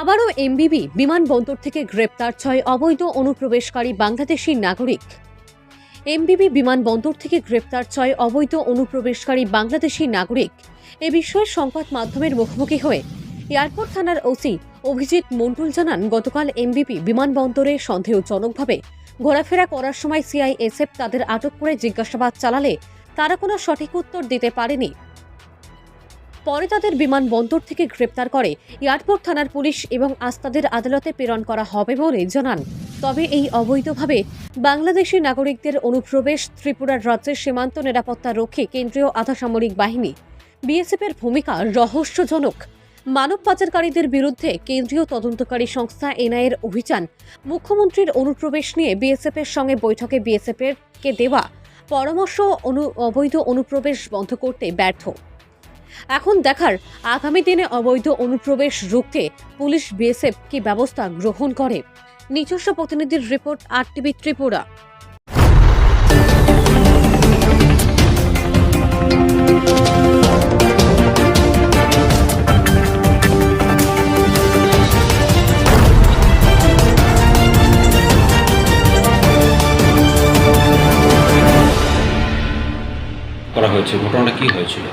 আবারও এমবিবি, বিমানবন্দর থেকে গ্রেপ্তার ছয় অবৈধ অনুপ্রবেশকারী বাংলাদেশি নাগরিক। এমবিবি, বিমানবন্দর থেকে গ্রেপ্তার ছয় অবৈধ অনুপ্রবেশকারী বাংলাদেশি নাগরিক। এ বিষয়ে সংবাদ মাধ্যমের মুখোমুখি হয়ে এয়ারপোর্ট থানার ওসি অভিজিৎ মন্ডল জানান, গতকাল এমবিপি বিমানবন্দরে সন্দেহজনকভাবে ঘোরাফেরা করার সময় সিআইএসএফ তাদের আটক করে জিজ্ঞাসাবাদ চালালে তারা কোনো সঠিক উত্তর দিতে পারেনি। পরে তাদের বিমানবন্দর থেকে গ্রেপ্তার করে এয়ারপোর্ট থানার পুলিশ এবং আজ তাদের আদালতে প্রেরণ করা হবে বলে জানান। তবে এই অবৈধভাবে বাংলাদেশি নাগরিকদের অনুপ্রবেশ, ত্রিপুরার রাজ্যের সীমান্ত নিরাপত্তা রক্ষী কেন্দ্রীয় আধাসামরিক বাহিনী। বিএসএফের ভূমিকা রহস্যজনক। মানব পাচারকারীদের বিরুদ্ধে কেন্দ্রীয় তদন্তকারী সংস্থা এনআইয়ের অভিযান। মুখ্যমন্ত্রীর অনুপ্রবেশ নিয়ে বিএসএফের সঙ্গে বৈঠকে বিএসএফের কে দেওয়া। পরামর্শ অনু অবৈধ অনুপ্রবেশ বন্ধ করতে ব্যর্থ। এখন দেখার আগামী দিনে অবৈধ অনুপ্রবেশ রুখতে পুলিশ বিএসএফ কি ব্যবস্থা গ্রহণ করে? নিজস্ব প্রতিনিধির রিপোর্ট আর টিভি ত্রিপুরা। করা হয়েছে। ঘটনাটা কি হয়েছিল?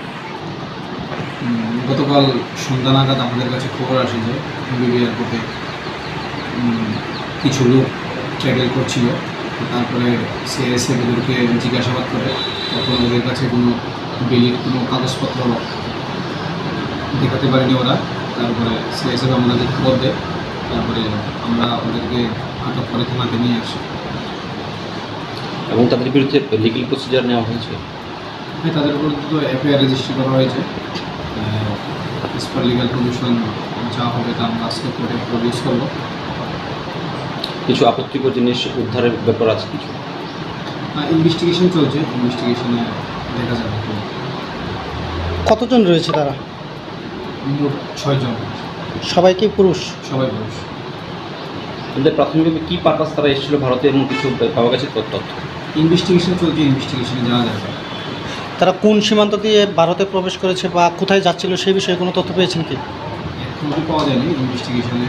গতকাল সন্ধ্যা নাগাদ আমাদের কাছে খবর আসে যে বিবি এয়ারপোর্টে কিছু লোক ট্র্যাভেল করছিল। তারপরে সিআইএসএফ ওদেরকে জিজ্ঞাসাবাদ করে তখন ওদের কাছে কোনো বিলির কোনো কাগজপত্র দেখাতে পারেনি ওরা। তারপরে সিআইএসএফ আমাদের খবর দেয়। তারপরে আমরা ওদেরকে আটক করে থানাতে নিয়ে আসি। এবং তাদের বিরুদ্ধে লিগেল প্রসিজার নেওয়া হয়েছে? হ্যাঁ তাদের উপর তো এফআইআর রেজিস্ট্রি করা হয়েছে। পার লিগাল কমিশন যা হবে তা আমরা আজকে কোর্টে প্রডিউস করব। কিছু আপত্তিকর জিনিস উদ্ধারের ব্যাপার আছে কিছু? ইনভেস্টিগেশন চলছে ইনভেস্টিগেশনে দেখা যাবে। কতজন রয়েছে তারা? মোট ছয়জন। সবাই কি পুরুষ? সবাই পুরুষ। তাদের প্রাথমিকভাবে কী পারপাস তারা এসেছিল ভারতে এবং কিছু পাওয়া গেছে তথ্য? ইনভেস্টিগেশন চলছে ইনভেস্টিগেশনে জানা যাবে। তারা কোন সীমান্ত দিয়ে ভারতে প্রবেশ করেছে বা কোথায় যাচ্ছিল সেই বিষয়ে কোনো তথ্য পেয়েছেন কি? পাওয়া যায়নি ইনভেস্টিগেশনে